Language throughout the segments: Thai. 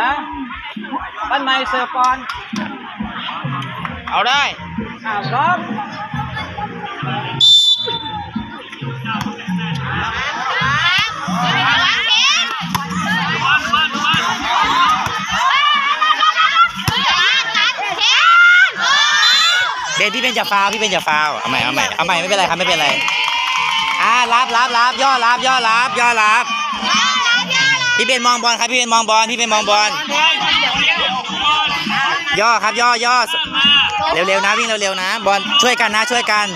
ฮะบ้านใหม่เสิร์ฟก่อนเอาได้อ้าวพร้อมเบนพี่เป็นจะฟาวพี่เป็นจะฟาวเอาใหม่เอาใหม่เอาใหม่ไม่เป็นไรครับไม่เป็นไรอ่ารับรับรับย่อรับย่อรับย่อรับ พี่เป็นมองบอลครับพี่เป็นมองบอลพี่เป็นมองบอลย่อครับย่อย่อเร็วๆนะวิ่งเร็วๆนะ บอลช่วยกันนะช่วยกัน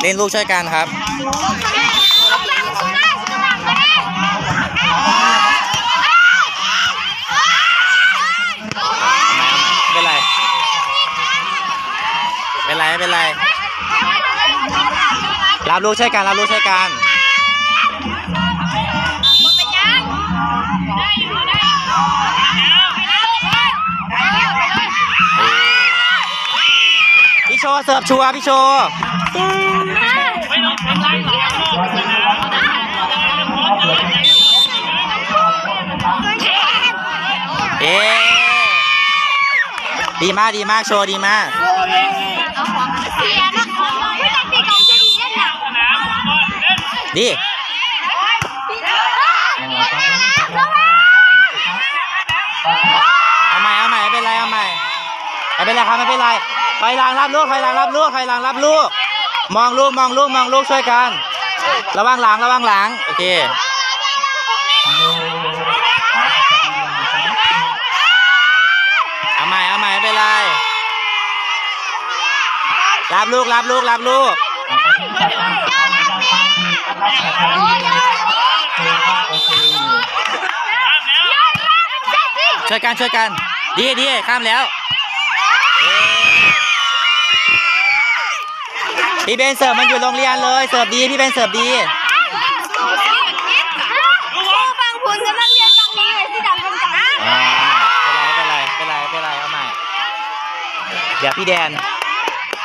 เล่นลูกช่วยกันครับเป็นไรเป็นไรไม่เป็นไรรับรู้ช่วยกันรับรู้ช่วยกัน พี่โชว์เสิร์ฟชัวร์พี่โชว์เอ๊ดีมากดีมากโชว์ดีมากดี เอาใหม่ เอาใหม่ไม่เป็นไรเอาใหม่ไม่เป็นไรครับไม่เป็นไรถอยหลังรับลูกถอยหลังรับลูกถอยหลังรับลูก มองลูกมองลูกมองลูกช่วยกัน ระวังหลังระวังหลังโอเคเอาใหม่เอาใหม่ไม่เป็นไรรับลูกรับลูกรับลูกช่วยกันช่วยกัน ดีดีข้ามแล้วเย้พี่เบนเสิร์ฟมันอยู่โรงเรียนเลย เสิร์ฟดี พี่เบนเสิร์ฟดีฟังคุณกำลังเรียนฟังนี้เลยที่ดำตรงกลางอ่าไม่เป็นไรไม่เป็นไรไม่เป็นไรเอาใหม่ เดี๋ยวพี่แดน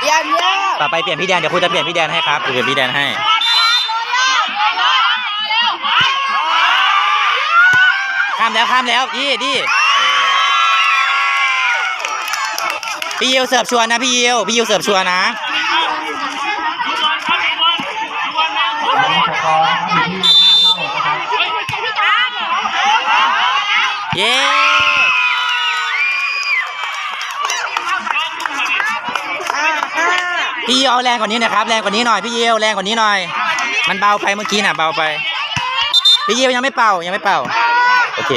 ยันเยอะต่อไปเปลี่ยนพี่แดน เดี๋ยวครูจะเปลี่ยนพี่แดนให้ครับเปลี่ยนพี่แดนให้ ข้ามแล้วข้ามแล้วดีดี พี่ยิวเสิร์ฟชัวร์นะพี่ยิวพี่ยิวเสิร์ฟชัวร์นะเย้พี่ยิวเอาแรงกว่านี้นะครับ แรงกว่านี้หน่อยพี่ยิวแรงกว่านี้หน่อย มันเบาไปเมื่อกี้น่ะเบาไปพี่ยิวยังไม่เป่ายังไม่เป่าโอเค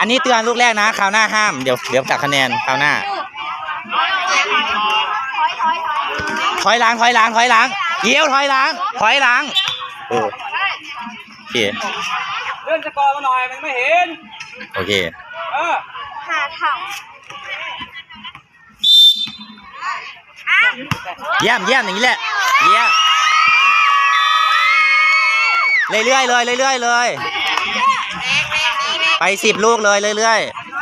อันนี้เตือนลูกแรกนะคราวหน้าห้ามเดี๋ยวเดี๋ยวตัดคะแนนคราวหน้า ถอยหลังถอยหลังถอยหลังเยี่ยวถอยหลังถอยหลังเออโอเคเลื่อนสกอร์มาหน่อยมันไม่เห็นโอเคเออหาถังเยี่ยมเยี่ยมอย่างนี้แหละเยี่ยมเรื่อยๆเลยเรื่อยๆเลย ไปสิบลูกเลยเรื่อยๆ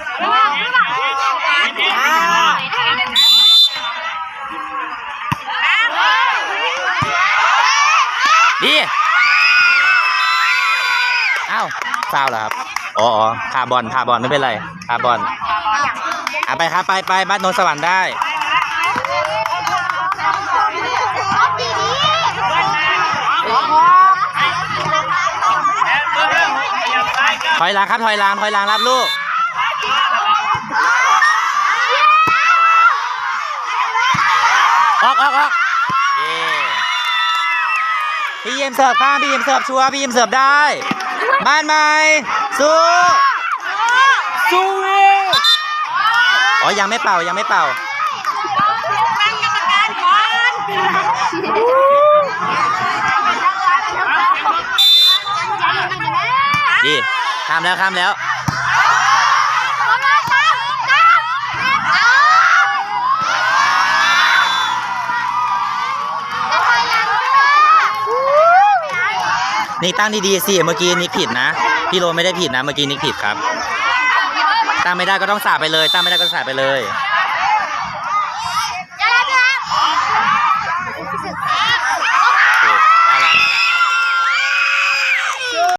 ดีเอ้าฟาวเหรอครับอ๋ออ๋อพาบอลพาบอลไม่เป็นไรพาบอลอะไปครับไปไปบ้านโนนสวรรค์ได้ ถอยหลังครับถอยหลังถอยหลังรับลูก ออกออกออกเย้ พี่ยิมเสิร์ฟข้างพี่ยิมเสิร์ฟชัวร์พี่ยิมเสิร์ฟได้บ้านใหม่สู้สู้อ๋อยังไม่เป่ายังไม่เป่าดีข้ามแล้วข้ามแล้ว นิกตั้งดีๆสิเมื่อกี้นิกผิดนะ พี่โรไม่ได้ผิดนะเมื่อกี้นิกผิดครับ ตั้งไม่ได้ก็ต้องสาไปเลย ตั้งไม่ได้ก็สาไปเลย